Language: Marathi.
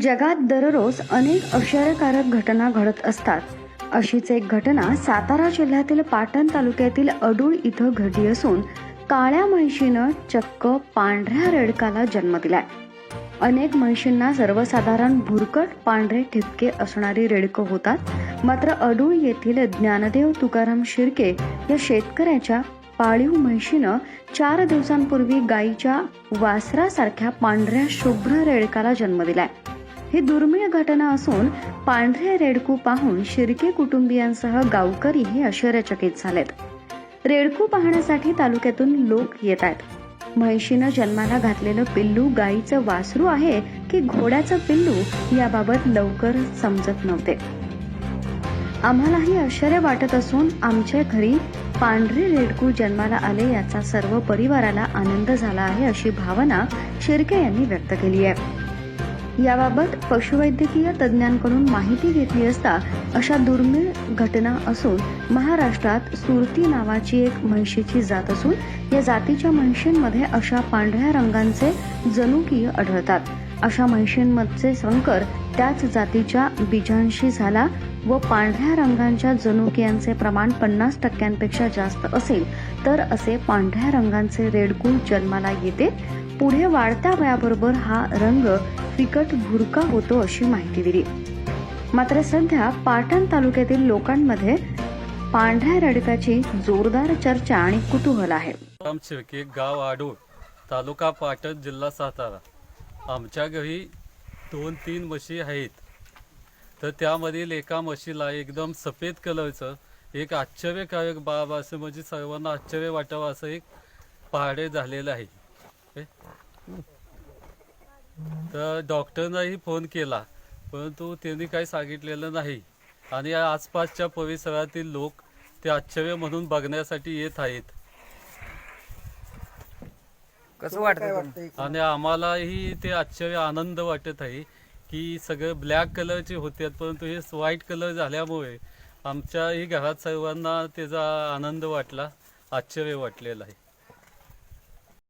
जगात दररोज अनेक आश्चर्यकारक घटना घडत असतात. अशीच एक घटना सातारा जिल्ह्यातील पाटण तालुक्यातील अडूळ इथं घडली असून काळ्या म्हैशीनं चक्क पांढऱ्या रेडकाला जन्म दिलाय. अनेक म्हैशींना सर्वसाधारण भुरकट पांढरे ठिपके असणारी रेडकं होतात. मात्र अडूळ येथील ज्ञानदेव तुकाराम शिर्के या शेतकऱ्याच्या पाळीव म्हैशीनं चार दिवसांपूर्वी गायीच्या वासरासारख्या पांढऱ्या शुभ्र रेडकाला जन्म दिलाय. ही दुर्मिळ घटना असून पांढरे रेडकू पाहून शिर्के कुटुंबियांसह गावकरीही आश्चर्यचकित झालेत. रेडकू पाहण्यासाठी तालुक्यातून लोक येत आहेत. म्हैशीनं जन्माला घातलेलं पिल्लू गायीचं वासरू आहे की घोड्याचं पिल्लू याबाबत लवकर समजत नव्हते. आम्हालाही आश्चर्य वाटत असून आमच्या घरी पांढरे रेडकू जन्माला आले याचा सर्व परिवाराला आनंद झाला आहे अशी भावना शिर्के यांनी व्यक्त केली आहे. याबाबत पशुवैद्यकीय तज्ज्ञांकडून माहिती घेतली असता अशा दुर्मिळ घटना असून महाराष्ट्रात सुरती नावाची एक म्हैशीची जात असून या जातीच्या म्हैशींमध्ये अशा पांढऱ्या रंगांचे जनुकीय आढळतात. अशा म्हैशींमधचे संकर त्याच जातीच्या बीजांशी झाला व पांढऱ्या रंगांच्या जनुकियांचे प्रमाण पन्नास टक्क्यांपेक्षा जास्त असेल तर असे पांढऱ्या रंगांचे रेडकूल जन्माला येते. पुढे वाढत्या वयाबरोबर हा रंग फिकट भुरका होतो अशी माहिती दिली. मात्र सध्या पाटण तालुक्यातील लोकांमध्ये पांढऱ्या रेडकाची जोरदार चर्चा आणि कुतूहल आहे. शिर्के गाव आडूळ तालुका पाटण जिल्हा सातारा. आमच्या घरी दोन तीन म्हशी आहेत. तर त्यामधील एका म्हशीला एकदम सफेद कलरचं एक आश्चर्यकारक बाब असं म्हणजे सर्वांना आश्चर्य वाटावं असं एक पहाडे झालेलं आहे. तर डॉक्टरनाही फोन केला परंतु त्यांनी काही सांगितलेलं नाही. आणि या आसपासच्या परिसरातील लोक ते आश्चर्य म्हणून बघण्यासाठी येत आहेत. कसं वाटतं आणि आम्हालाही ते आश्चर्य आनंद वाटत आहे की सगळे ब्लॅक कलरचे होते परंतु हे व्हाईट कलर झाल्यामुळे आमच्याही घरात सर्वांना त्याचा आनंद वाटला आश्चर्य वाटलेलं आहे.